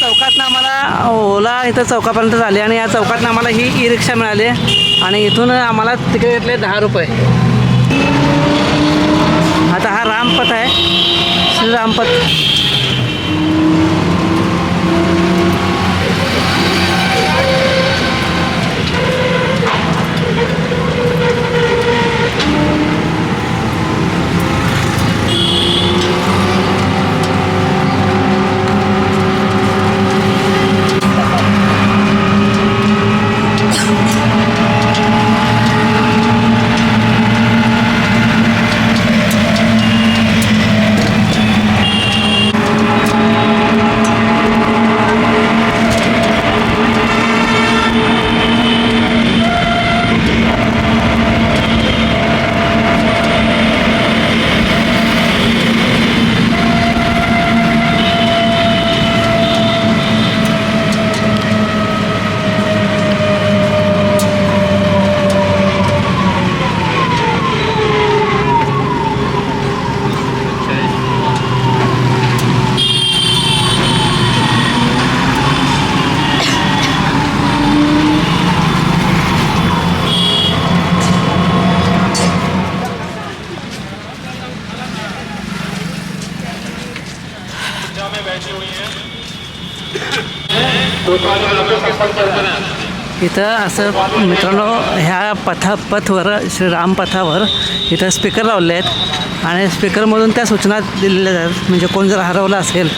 चौकातनं आम्हाला ओला इथं चौकापर्यंत झाले आणि या चौकातनं आम्हाला ही ई रिक्षा मिळाली आणि इथून आम्हाला तिकीट घेतले दहा रुपये. आता हा रामपथ आहे. श्री रामपथ. इथं असं मित्रांनो ह्या पथा पथवर श्रीराम पथावर इथं स्पीकर लावले आहेत. आणि स्पीकरमधून त्या सूचना दिलेल्या जातात. म्हणजे कोण जर हरवलं असेल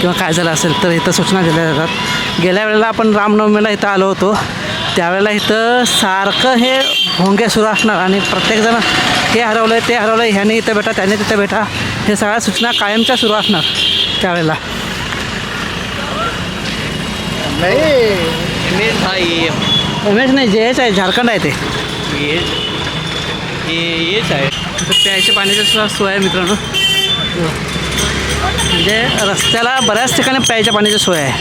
किंवा काय झालं असेल तर इथं सूचना दिल्या जातात. गेल्या वेळेला आपण रामनवमीला इथं आलो होतो. त्यावेळेला इथं सारखं हे भोंगे सुरू असणार आणि प्रत्येकजण हे हरवलं आहे ते हरवलं आहे ह्याने इथं भेटा त्याने तिथं भेटा हे सगळ्या सूचना कायमच्या सुरू असणार त्यावेळेला. इमेज हा ये एम एस नाही जे एच आहे झारखंड आहे ते. ये ये येच आहे. इथं प्यायच्या पाण्याची सुद्धा सोय आहे मित्रांनो. म्हणजे रस्त्याला बऱ्याच ठिकाणी प्यायच्या पाण्याची सोय आहे.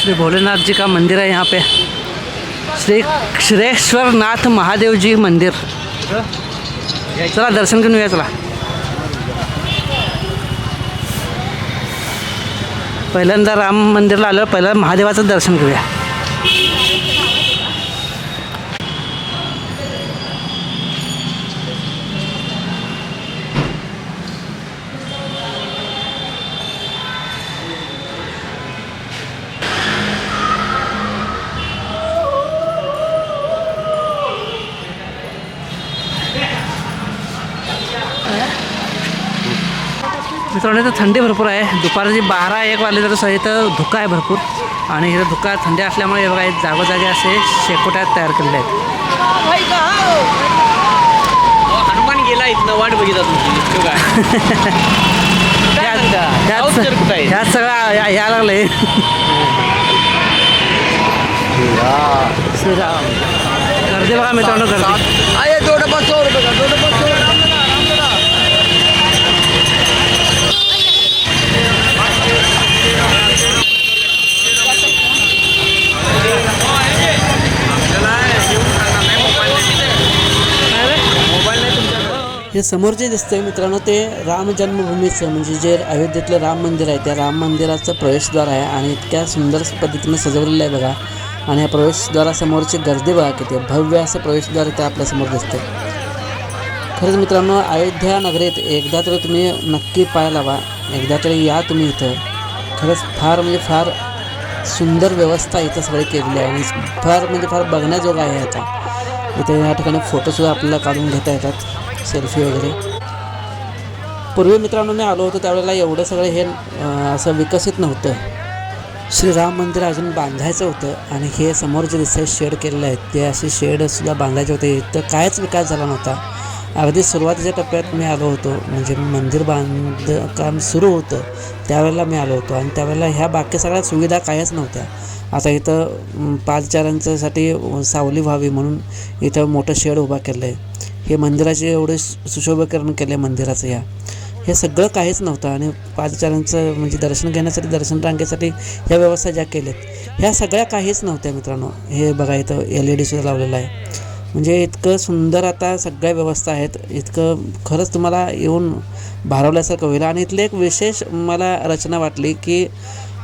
श्री भोलेनाथ जी का मंदिर है यहाँ पे. श्री श्रेश्वर नाथ महादेव जी मंदिर चला दर्शन घेऊन येऊया चला. पहिल्यांदा राम मंदिरला आलं पहिलं महादेवाचं दर्शन घेऊया. मित्रांनो इथं थंडी भरपूर आहे. दुपारची बारा एक वाजले तर इथं धुका आहे भरपूर. आणि इथं धुका थंडी असल्यामुळे हे बघा जागोजागी असे शेकोट्या तयार केलेले आहेत. हनुमान गेला इथनं वाट बघितला तुमची? ह्यात सगळं या- लागलंय. श्रीराम. गर्दी बघा मित्रांनो गर्दी आये दो डब्बा सौ रुपये का दो डब्बा सौ राम लगा, राम लगा. हे समोर जे दिसतंय मित्रांनो ते राम जन्मभूमीचं म्हणजे जे अयोध्येतलं राम मंदिर आहे त्या राम मंदिराचं प्रवेशद्वार आहे आणि इतक्या सुंदर पद्धतीनं सजवलेलं आहे बघा. आणि या प्रवेशद्वारासमोरची गर्दी बघा किती भव्य असं प्रवेशद्वार इथे आपल्यासमोर दिसतंय. खरंच मित्रांनो अयोध्या नगरीत एकदा तरी तुम्ही नक्की पाय लावा. एकदा तरी या तुम्ही इथं. खरंच फार म्हणजे फार सुंदर व्यवस्था इथं सगळी केलेली आहे आणि फार म्हणजे फार बघण्याजोगं आहे आता. इथे या ठिकाणी फोटोसुद्धा आपल्याला काढून घेता येतात. सेल्फी वगैरे. पूर्वी मित्रांनो मी आलो होतो त्यावेळेला एवढं सगळं हे असं विकसित नव्हतं. श्रीराम मंदिर अजून बांधायचं होतं आणि हे समोर जे दिसतंय शेड केलेलं आहे ते असे शेडसुद्धा बांधायचे होते. तर कायच विकास झाला नव्हता. अगदी सुरुवातीच्या टप्प्यात मी आलो होतो म्हणजे मंदिर बांधकाम सुरू होतं त्यावेळेला मी आलो होतो. आणि त्यावेळेला ह्या बाकी सगळ्या सुविधा कायच नव्हत्या. आता इथं अं, पादचाऱ्यांच्यासाठी सावली व्हावी म्हणून इथं मोठं शेड उभा केलं आहे हे मंदिराचे एवढे सुशोभीकरण केलं आहे मंदिराचं या. हे सगळं काहीच नव्हतं आणि पादचाऱ्यांचं म्हणजे दर्शन घेण्यासाठी दर्शन रांगेसाठी ह्या व्यवस्था ज्या केल्यात ह्या सगळ्या काहीच नव्हत्या मित्रांनो. हे बघा इथं एल ई डीसुद्धा लावलेलं आहे. म्हणजे इतकं सुंदर आता सगळ्या व्यवस्था आहेत. इतकं खरंच तुम्हाला येऊन भारवल्यासारखं होईल. आणि इथले एक विशेष मला रचना वाटली की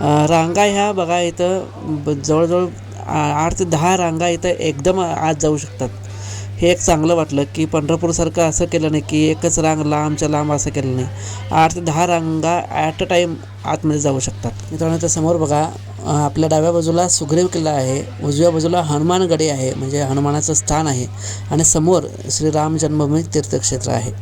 रांगा ह्या बघा इथं जवळजवळ आ- आठ ते दहा रांगा इथं एकदम आत जाऊ शकतात. हे एक चांगलं वाटलं की पंढरपूरसारखं असं केलं नाही की एकच रांग लांबच्या लांब असं केलं नाही. आठ ते दहा रांगा ॲट अ टाईम आतमध्ये जाऊ शकतात. मित्रांनो त्या समोर बघा आपल्या डाव्या बाजूला सुग्रीव किल्ला आहे. उजव्या बाजूला हनुमानगडी आहे म्हणजे हनुमानाचं स्थान आहे. आणि समोर श्रीराम जन्मभूमी तीर्थक्षेत्र आहे.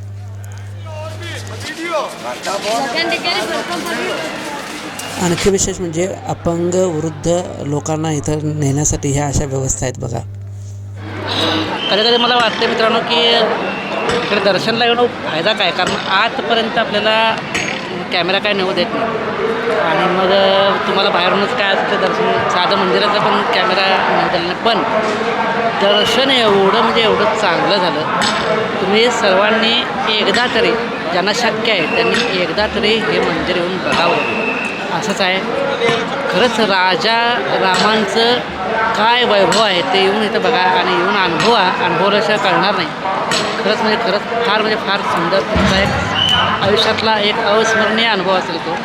आणखी विशेष म्हणजे अपंग वृद्ध लोकांना इथं नेण्यासाठी ह्या अशा व्यवस्था आहेत बघा. कधी कधी मला वाटते मित्रांनो की इकडे दर्शनला येऊन फायदा काय? कारण आजपर्यंत आपल्याला कॅमेरा काय नेऊ देत नाही. आणि मग तुम्हाला बाहेरूनच काय असतं ते दर्शन साधं मंदिराचं पण कॅमेरा नेऊ दिला नाही. पण दर्शन एवढं म्हणजे एवढं चांगलं झालं. तुम्ही सर्वांनी एकदा तरी ज्यांना शक्य आहे त्यांनी एकदा तरी हे मंदिर येऊन बघावं. असंच आहे. खरंच राजा रामांचं काय वैभव आहे ते येऊन इथं बघा आणि येऊन अनुभवा अनुभवल्याशिवाय कळणार नाही. खरंच म्हणजे खरंच फार म्हणजे फार सुंदर तुमचा एक आयुष्यातला एक अविस्मरणीय अनुभव असेल तो.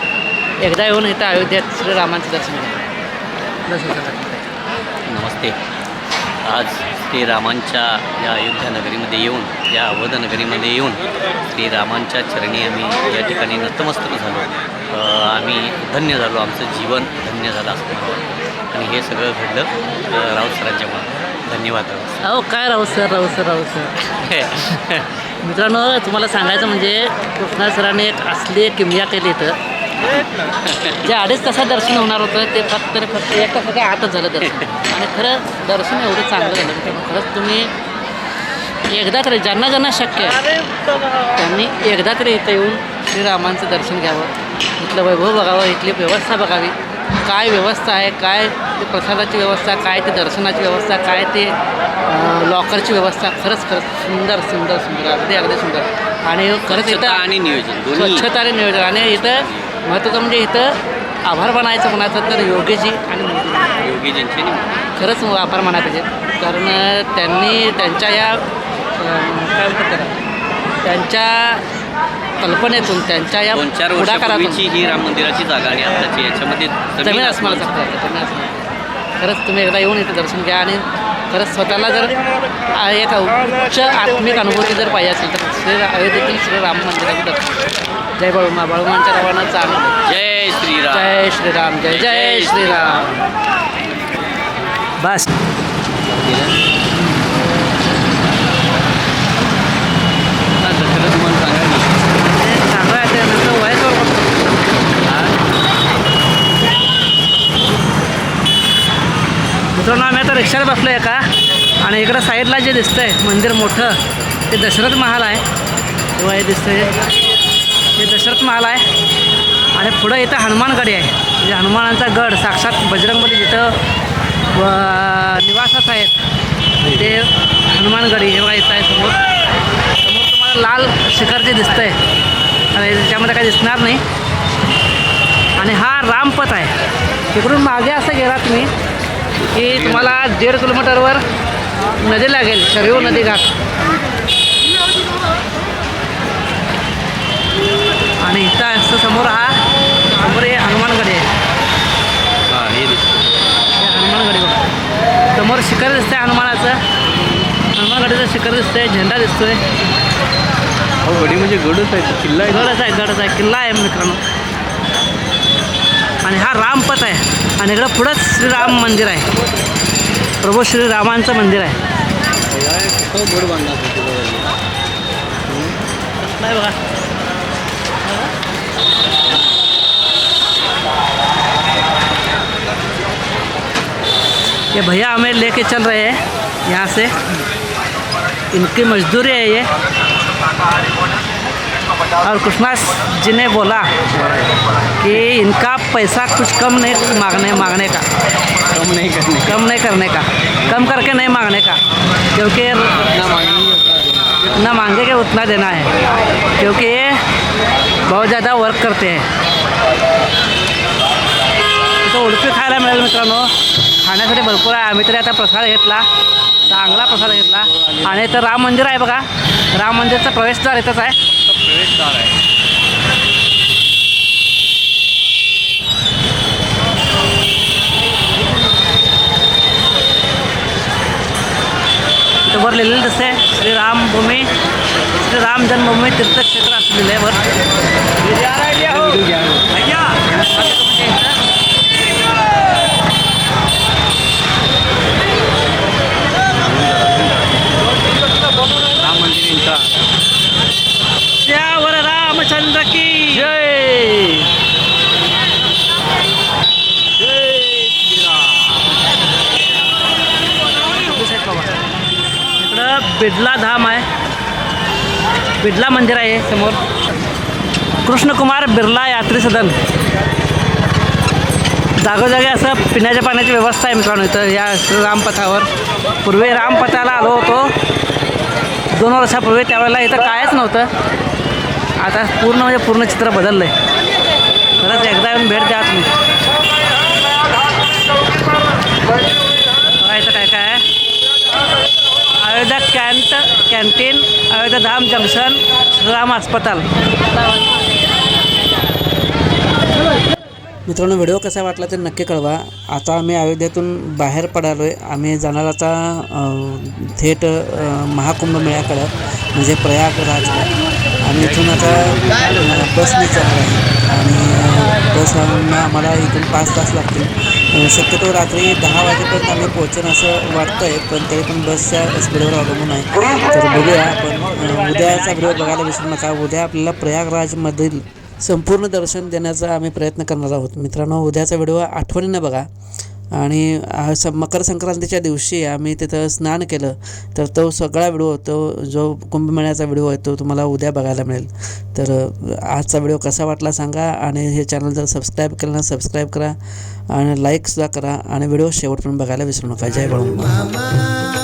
एकदा येऊन इथं अयोध्येत श्रीरामांचं दर्शन घ्या. दर्शन नमस्ते. आज श्रीरामांच्या या अयोध्या नगरीमध्ये येऊन या अवध नगरीमध्ये येऊन श्रीरामांच्या चरणी आम्ही या ठिकाणी नतमस्तक झालो. आम्ही धन्य झालो. आमचं जीवन धन्य झालं असं आणि हे सगळं घडलं राऊत सरांच्यामुळं धन्यवाद राऊत अहो काय राहू सर राहू सर राहू सर? मित्रांनो तुम्हाला सांगायचं म्हणजे कृष्णा सरांनी एक असली किमया केली इथं. जे अडीच तासात दर्शन होणार होतं ते फक्त फक्त एक तासाच्या आतच झालं दर्शन. आणि खरं दर्शन एवढं चांगलं झालं खरंच तुम्ही एकदा तरी ज्यांना ज्यांना शक्य आहे त्यांनी एकदा तरी इथं येऊन श्रीरामांचं दर्शन घ्यावं. इथलं वैभव बघावं इथली व्यवस्था बघावी. काय व्यवस्था आहे काय ते प्रसादाची व्यवस्था काय ते दर्शनाची व्यवस्था काय ते लॉकरची व्यवस्था खरंच खरंच सुंदर सुंदर सुंदर अगदी अगदी सुंदर. आणि खरंच इथं आणि नियोजन स्वच्छता आणि नियोजन. आणि इथं महत्त्वाचं म्हणजे इथं आभार मानायचं म्हणायचं तर योगीजी आणि योगीजींचे खरंच आभार मानायला पाहिजे. कारण त्यांनी त्यांच्या या काय म्हणतात त्याला? त्यांच्या कल्पनेतून त्यांच्या या दोन चार पुढाकारातून. वर्षापूर्वीची ही राम मंदिराची जागा आणि आताची याच्यामध्ये जमीन आसमानाचा फरक आहे. जमीन आसमान. खरंच तुम्ही एकदा येऊन इथं दर्शन घ्या आणि खरंच स्वतःला जर आ- एक उच्च आत्मिक अनुभूती जर पाहिजे असेल तर श्री अयोध्येतील श्री राम मंदिराचं दर्शन जय बाळूमा बाळूमांच्या रावणाचा आनंद जय श्रीराम. जय श्रीराम. जय जय श्रीराम. बस दशरथ मन सांगा की. चांगलं आहे ते नंतर वयाचं मित्रांनो आम्ही आता रिक्षाला बसलो आहे का आणि इकडं साईडला जे दिसतंय मंदिर मोठं ते दशरथ महाल आहे. तेव्हा हे दिसतंय. हे दशरथ महाल आहे. आणि पुढं इथं हनुमानगडी आहे. म्हणजे हनुमानांचा गड साक्षात बजरंगबली जिथं व निवासात आहेत ते हनुमानगडी हे बघा इथं आहे समोर. समोर तुम्हाला लाल शिखर जे दिसतंय आणि त्याच्यामध्ये काही दिसणार नाही. आणि हा रामपथ आहे. तिकडून मागे असं गेला तुम्ही की तुम्हाला दीड किलोमीटरवर नदी लागेल शरीव नदी घाट. आणि इथं असं समोर हा समोर हे हनुमानगडी आहे. हनुमानगडी बघा. समोर शिखर दिसतंय हनुमानाचं. हनुमानगडीचं शिखर दिसतंय झेंडा दिसतोय. गडी म्हणजे गडच आहे किल्ला गडच आहे गडच आहे किल्ला आहे मित्रांनो. आणि हा रामपथ आहे. आणि इकडं पुढंच श्रीराम मंदिर आहे. प्रभू श्रीरामांचं मंदिर आहे. बघा ये भैया हमें लेके चल रहे हैं यहाँ से। इनकी मजदूरी है ये। और कृष्णा जी ने बोला कि इनका पैसा कुछ कम नहीं मांगने मांगने का। कम नहीं करने कम नहीं करने का। कम करके नहीं मांगने का। क्योंकि जितना मांगेंगे उतना देना। है। क्योंकि ये बहुत ज़्यादा वर्क करते हैं। इथं उडपी खायला मिळेल मित्रांनो खाण्यासाठी भरपूर आहे आम्ही तरी आता प्रसाद घेतला चांगला प्रसाद घेतला। आणि इथं राम मंदिर आहे बघा. राम मंदिरचा प्रवेशद्वार इथंच आहे. प्रवेशद्वार आहे. वर लिहिलेलं श्रीराम भूमी श्रीराम जन्मभूमी तीर्थक्षेत्र असं लिहिलं आहे वर राम मंदिर इंचा त्यावर रामचंद्र की जय इकडं बिडला धाम आहे. बिडला मंदिर आहे समोर. कृष्णकुमार बिर्ला यात्री सदन. जागोजागी असं पिण्याच्या पाण्याची व्यवस्था आहे मित्रांनो इथं या रामपथावर. पूर्वी रामपथाला आलो होतो. दोन वर्षापूर्वी त्यावेळेला इथं कायच नव्हतं. आता पूर्ण म्हणजे पूर्ण चित्र बदललं आहे खरंच एकदा येऊन भेट द्या तुम्ही बघा इथं काय काय आहे Ayodhya cant canteen Ayodhya Dham junction Ram अस्पताल. मित्रांनो व्हिडिओ कसा वाटला ते नक्की कळवा. आता आम्ही अयोध्येतून बाहेर पडालो आहे आम्ही जाणार आता थेट महाकुंभ मेळ्याकडं म्हणजे प्रयागराजला. आम्ही इथून आता बसने जाणार आहे. आणि बस आम्हाला इथून पाच तास लागतील. शक्यतो रात्री दहा वाजेपर्यंत आम्ही पोहोचणं असं वाटतं आहे पण तरी पण बसच्या स्पीडवर अवलंबून आहे. तर बघूया आपण उद्याचा व्हिडिओ बघायला विसरू नका. उद्या आपल्याला प्रयागराजमधील संपूर्ण दर्शन देण्याचा आम्ही प्रयत्न करणार आहोत. मित्रांनो उद्याचा व्हिडिओ आठवणीनं बघा. आणि स मकर संक्रांतीच्या दिवशी आम्ही तिथं स्नान केलं. तर तो सगळा व्हिडिओ तो जो कुंभमेळ्याचा व्हिडिओ आहे तो तुम्हाला उद्या बघायला मिळेल. तर आजचा व्हिडिओ कसा वाटला सांगा आणि हे चॅनल जर सबस्क्राईब केलं ना सबस्क्राईब करा आणि लाईकसुद्धा करा आणि व्हिडिओ शेवटपर्यंत बघायला विसरू नका. जय बाळू. मामा